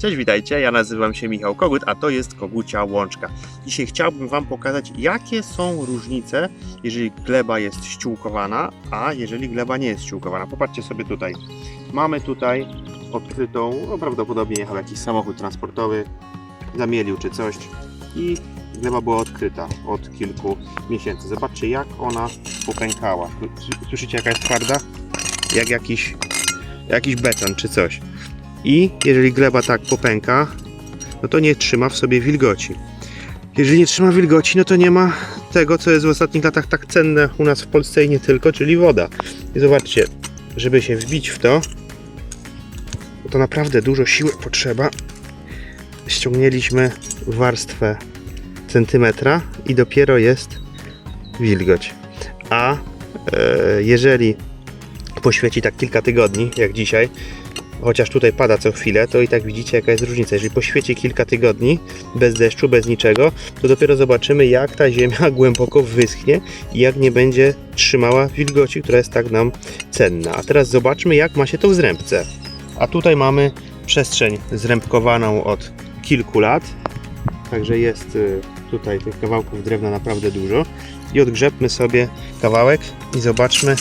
Cześć, witajcie, ja nazywam się Michał Kogut, a to jest Kogucia Łączka. Dzisiaj chciałbym Wam pokazać, jakie są różnice, jeżeli gleba jest ściółkowana, a jeżeli gleba nie jest ściółkowana. Popatrzcie sobie tutaj. Mamy tutaj odkrytą, no prawdopodobnie jechał jakiś samochód transportowy, zamielił czy coś i gleba była odkryta od kilku miesięcy. Zobaczcie, jak ona popękała. Słyszycie, jaka jest twarda? Jak jakiś, jakiś beton czy coś. I jeżeli gleba tak popęka, no to nie trzyma w sobie wilgoci. Jeżeli nie trzyma wilgoci, no to nie ma tego, co jest w ostatnich latach tak cenne u nas w Polsce i nie tylko, czyli woda. I zobaczcie, żeby się wbić w to, to naprawdę dużo siły potrzeba. Ściągnęliśmy warstwę centymetra i dopiero jest wilgoć. A e, jeżeli poświeci tak kilka tygodni, jak dzisiaj, chociaż tutaj pada co chwilę, to i tak widzicie jaka jest różnica. Jeżeli poświeci kilka tygodni bez deszczu, bez niczego, to dopiero zobaczymy jak ta ziemia głęboko wyschnie i jak nie będzie trzymała wilgoci, która jest tak nam cenna. A teraz zobaczmy jak ma się to w zrębce. A tutaj mamy przestrzeń zrębkowaną od kilku lat, także jest y, tutaj tych kawałków drewna naprawdę dużo. I odgrzebmy sobie kawałek i zobaczmy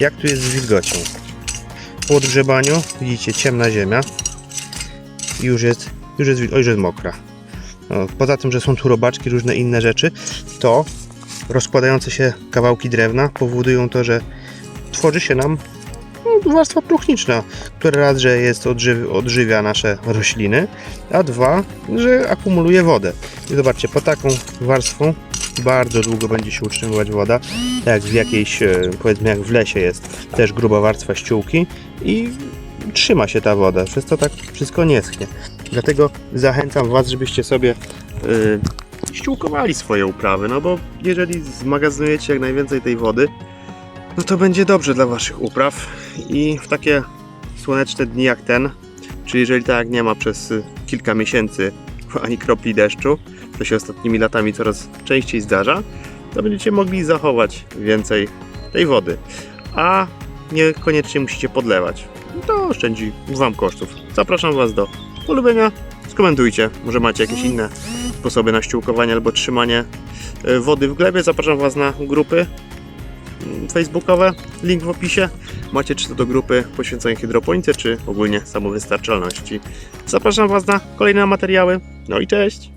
jak tu jest z wilgocią. Po odgrzebaniu widzicie ciemna ziemia i już jest, już jest, już jest mokra. No, poza tym, że są tu robaczki, różne inne rzeczy, to rozkładające się kawałki drewna powodują to, że tworzy się nam no, warstwa próchniczna, która raz, że jest odżyw, odżywia nasze rośliny, a dwa, że akumuluje wodę. I zobaczcie, po taką warstwą bardzo długo będzie się utrzymywać woda, tak jak w jakiejś, e, powiedzmy jak w lesie jest też gruba warstwa ściółki i trzyma się ta woda, przez to tak wszystko nie schnie. Dlatego zachęcam Was, żebyście sobie yy, ściółkowali swoje uprawy, no bo jeżeli zmagazynujecie jak najwięcej tej wody, no to będzie dobrze dla Waszych upraw. I w takie słoneczne dni jak ten, czyli jeżeli tak nie ma przez kilka miesięcy ani kropli deszczu, to się ostatnimi latami coraz częściej zdarza, to będziecie mogli zachować więcej tej wody. A niekoniecznie musicie podlewać. To oszczędzi Wam kosztów. Zapraszam Was do polubienia. Skomentujcie, może macie jakieś inne sposoby na ściółkowanie albo trzymanie e, wody w glebie. Zapraszam Was na grupy facebookowe, link w opisie. Macie czy to do grupy poświęconej hydroponice, czy ogólnie samowystarczalności. Zapraszam Was na kolejne materiały. No i cześć!